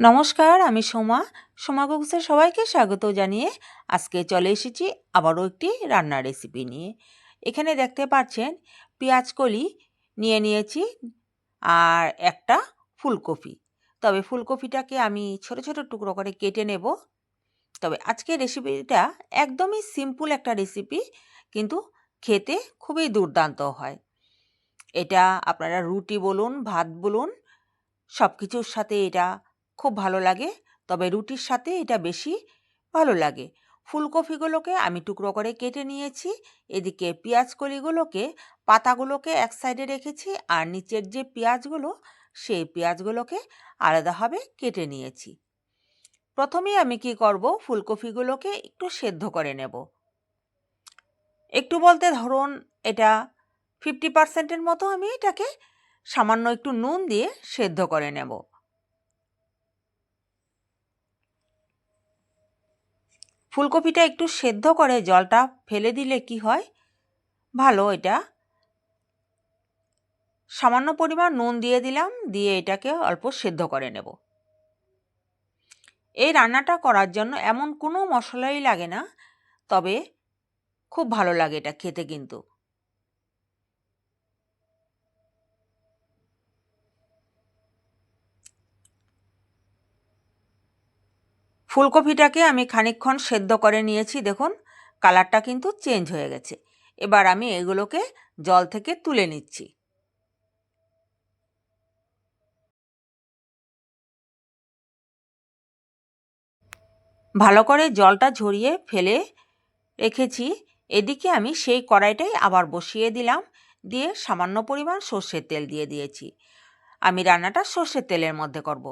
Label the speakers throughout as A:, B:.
A: নমস্কার, আমি সোমা। সোমা কুকসে সবাইকে স্বাগত জানিয়ে আজকে চলে এসেছি আবারও একটি রান্নার রেসিপি নিয়ে। এখানে দেখতে পাচ্ছেন, পেঁয়াজ কলি নিয়ে নিয়েছি আর একটা ফুলকপি। তবে ফুলকপিটাকে আমি ছোট ছোট টুকরো করে কেটে নেব। তবে আজকের রেসিপিটা একদমই সিম্পল একটা রেসিপি কিন্তু খেতে খুবই দুর্দান্ত হয়। এটা আপনারা রুটি বলুন, ভাত বলুন সব কিছুর সাথে এটা খুব ভালো লাগে। তবে রুটির সাথে এটা বেশি ভালো লাগে। ফুলকপিগুলোকে আমি টুকরো করে কেটে নিয়েছি। এদিকে পেঁয়াজ কলিগুলোকে পাতাগুলোকে এক সাইডে রেখেছি আর নিচের যে পেঁয়াজগুলো, সেই পেঁয়াজগুলোকে আলাদাভাবে কেটে নিয়েছি। প্রথমেই আমি কি করব, ফুলকপিগুলোকে একটু সেদ্ধ করে নেব। একটু বলতে ধরুন, এটা ফিফটি পার্সেন্টের মতো আমি এটাকে সামান্য একটু নুন দিয়ে সেদ্ধ করে নেব। ফুলকপিটা একটু সেদ্ধ করে জলটা ফেলে দিলে কি হয়? ভালো এটা। সামান্য পরিমাণ নুন দিয়ে দিলাম, দিয়ে এটাকে অল্প সেদ্ধ করে নেব। এই রান্নাটা করার জন্য এমন কোনো মশলাই লাগে না, তবে খুব ভালো লাগে এটা খেতে কিন্তু। ফুলকপিটাকে আমি খানিকক্ষণ সেদ্ধ করে নিয়েছি, দেখুন। কালারটা কিন্তু চেঞ্জ হয়ে গেছে। এবার আমি এগুলোকে জল থেকে তুলে নিচ্ছি। ভালো করে জলটা ঝরিয়ে ফেলে রেখেছি। এদিকে আমি সেই কড়াইটাই আবার বসিয়ে দিলাম। দিয়ে সামান্য পরিমাণ সর্ষের তেল দিয়ে দিয়েছি। আমি রান্নাটা সর্ষের তেলের মধ্যে করব।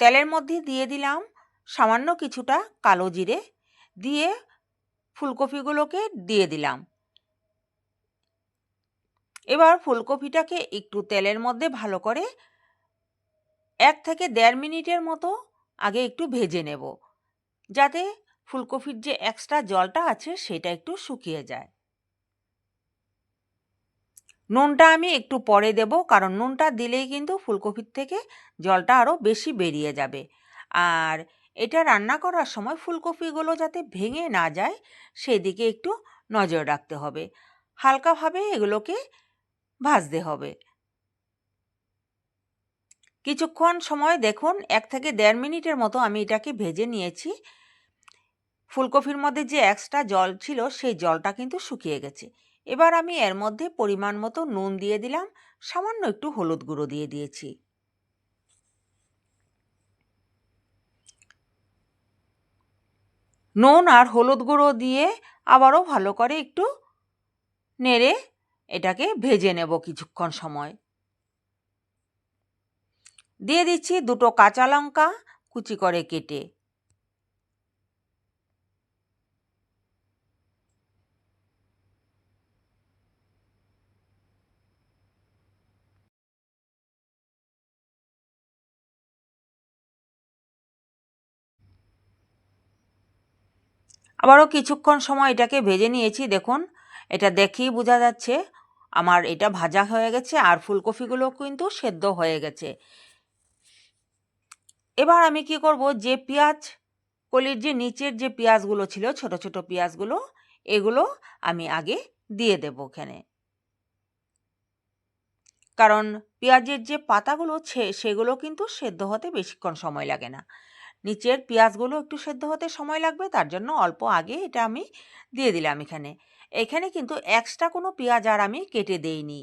A: তেলের মধ্যে দিয়ে দিলাম সামান্য কিছুটা কালো জিরে দিয়ে ফুলকপিগুলোকে দিয়ে দিলাম। এবার ফুলকপিটাকে একটু তেলের মধ্যে ভালো করে এক থেকে দেড় মিনিটের মতো আগে একটু ভেজে নেব, যাতে ফুলকপির যে এক্সট্রা জলটা আছে সেটা একটু শুকিয়ে যায়। নুনটা আমি একটু পরে দেব, কারণ নুনটা দিলেই কিন্তু ফুলকপির থেকে জলটা আরও বেশি বেরিয়ে যাবে। আর এটা রান্না করার সময় ফুলকপিগুলো যাতে ভেঙে না যায়, সেদিকে একটু নজর রাখতে হবে। হালকাভাবে এগুলোকে ভাজতে হবে। কিছুক্ষণ সময় দেখুন, এক থেকে দেড় মিনিটের মতো আমি এটাকে ভেজে নিয়েছি। ফুলকপির মধ্যে যে এক্সট্রা জল ছিল, সেই জলটা কিন্তু শুকিয়ে গেছে। এবার আমি এর মধ্যে পরিমাণ মতো নুন দিয়ে দিলাম, সামান্য একটু হলুদ গুঁড়ো দিয়ে দিয়েছি। নুন আর হলুদ গুঁড়ো দিয়ে আবারও ভালো করে একটু নেড়ে এটাকে ভেজে নেব কিছুক্ষণ সময়। দিয়ে দিচ্ছি দুটো কাঁচা লঙ্কা কুচি করে কেটে। আবারও কিছুক্ষণ সময় এটাকে ভেজে নিয়েছি, দেখুন। এটা দেখেই বোঝা যাচ্ছে আমার এটা ভাজা হয়ে গেছে আর ফুলকপিগুলো কিন্তু সেদ্ধ হয়ে গেছে। এবার আমি কি করব, যে পেঁয়াজ কলির যে নিচের যে পেঁয়াজগুলো ছিল, ছোট ছোট পেঁয়াজগুলো, এগুলো আমি আগে দিয়ে দেব ওখানে। কারণ পেঁয়াজের যে পাতাগুলো সেগুলো কিন্তু সেদ্ধ হতে বেশিক্ষণ সময় লাগে না। নিচের পেঁয়াজগুলো একটু সেদ্ধ হতে সময় লাগবে, তার জন্য অল্প আগে এটা আমি দিয়ে দিলাম এখানে। এখানে কিন্তু এক্সট্রা কোনো পেঁয়াজ আর আমি কেটে দেইনি।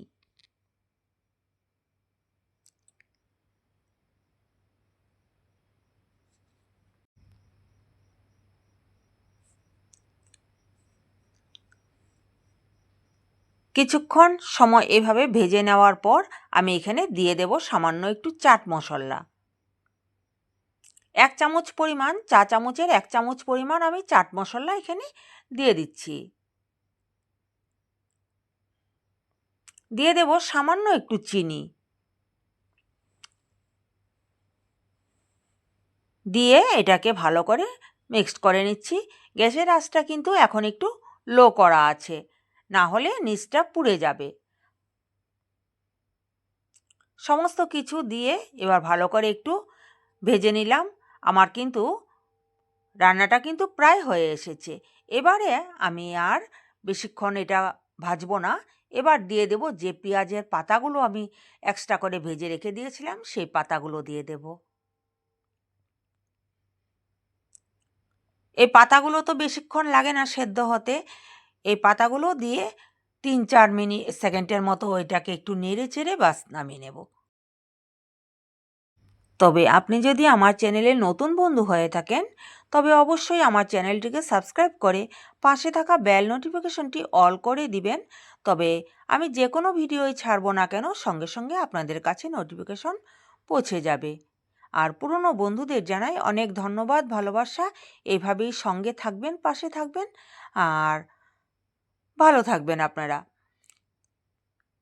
A: কিছুক্ষণ সময় এভাবে ভেজে নেওয়ার পর আমি এখানে দিয়ে দেব সামান্য একটু চাট মশলা। এক চামচ পরিমাণ, চা চামচের এক চামচ পরিমাণ আমি চাট মশলা এখানে দিয়ে দিচ্ছি। দিয়ে দেব সামান্য একটু চিনি। দিয়ে এটাকে ভালো করে মিক্সড করে নিচ্ছি। গ্যাসের আঁচটা কিন্তু এখন একটু লো করা আছে, না হলে নিচটা পুড়ে যাবে। সমস্ত কিছু দিয়ে এবার ভালো করে একটু ভেজে নিলাম। আমার কিন্তু রান্নাটা কিন্তু প্রায় হয়ে এসেছে। এবারে আমি আর বেশিক্ষণ এটা ভাজবো না। এবার দিয়ে দেব যে পেঁয়াজের পাতাগুলো আমি এক্সট্রা করে ভেজে রেখে দিয়েছিলাম, সেই পাতাগুলো দিয়ে দেব। এই পাতাগুলো তো বেশিক্ষণ লাগে না সেদ্ধ হতে। এই পাতাগুলো দিয়ে তিন চার মিনিট সেকেন্ডের মতো ওইটাকে একটু নেড়ে চেড়ে বাস নামিয়ে নেব। তবে আপনি যদি আমার চ্যানেলে নতুন বন্ধু হয়ে থাকেন, তবে অবশ্যই আমার চ্যানেলটিকে সাবস্ক্রাইব করে পাশে থাকা বেল নোটিফিকেশনটি অল করে দিবেন। তবে আমি যে কোনো ভিডিওই ছাড়বো না কেন, সঙ্গে সঙ্গে আপনাদের কাছে নোটিফিকেশন পৌঁছে যাবে। আর পুরনো বন্ধুদের জানাই অনেক ধন্যবাদ, ভালোবাসা। এইভাবেই সঙ্গে থাকবেন, পাশে থাকবেন। আর ভালো থাকবেন আপনারা।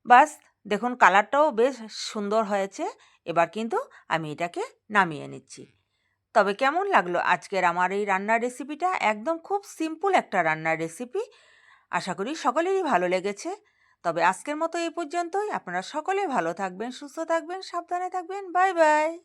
A: বাস, দেখুন কালারটাও বেশ সুন্দর হয়েছে। এবার কিন্তু আমি এটাকে নামিয়ে নিচ্ছি। তবে কেমন লাগল আজকের আমার এই রান্নার রেসিপিটা একদম খুব সিম্পল একটা রান্নার রেসিপি আশা করি সকলেরই ভালো লেগেছে। তবে আজকের মতো এই পর্যন্তই। আপনারা সকলে ভালো থাকবেন, সুস্থ থাকবেন, সাবধানে থাকবেন। Bye bye!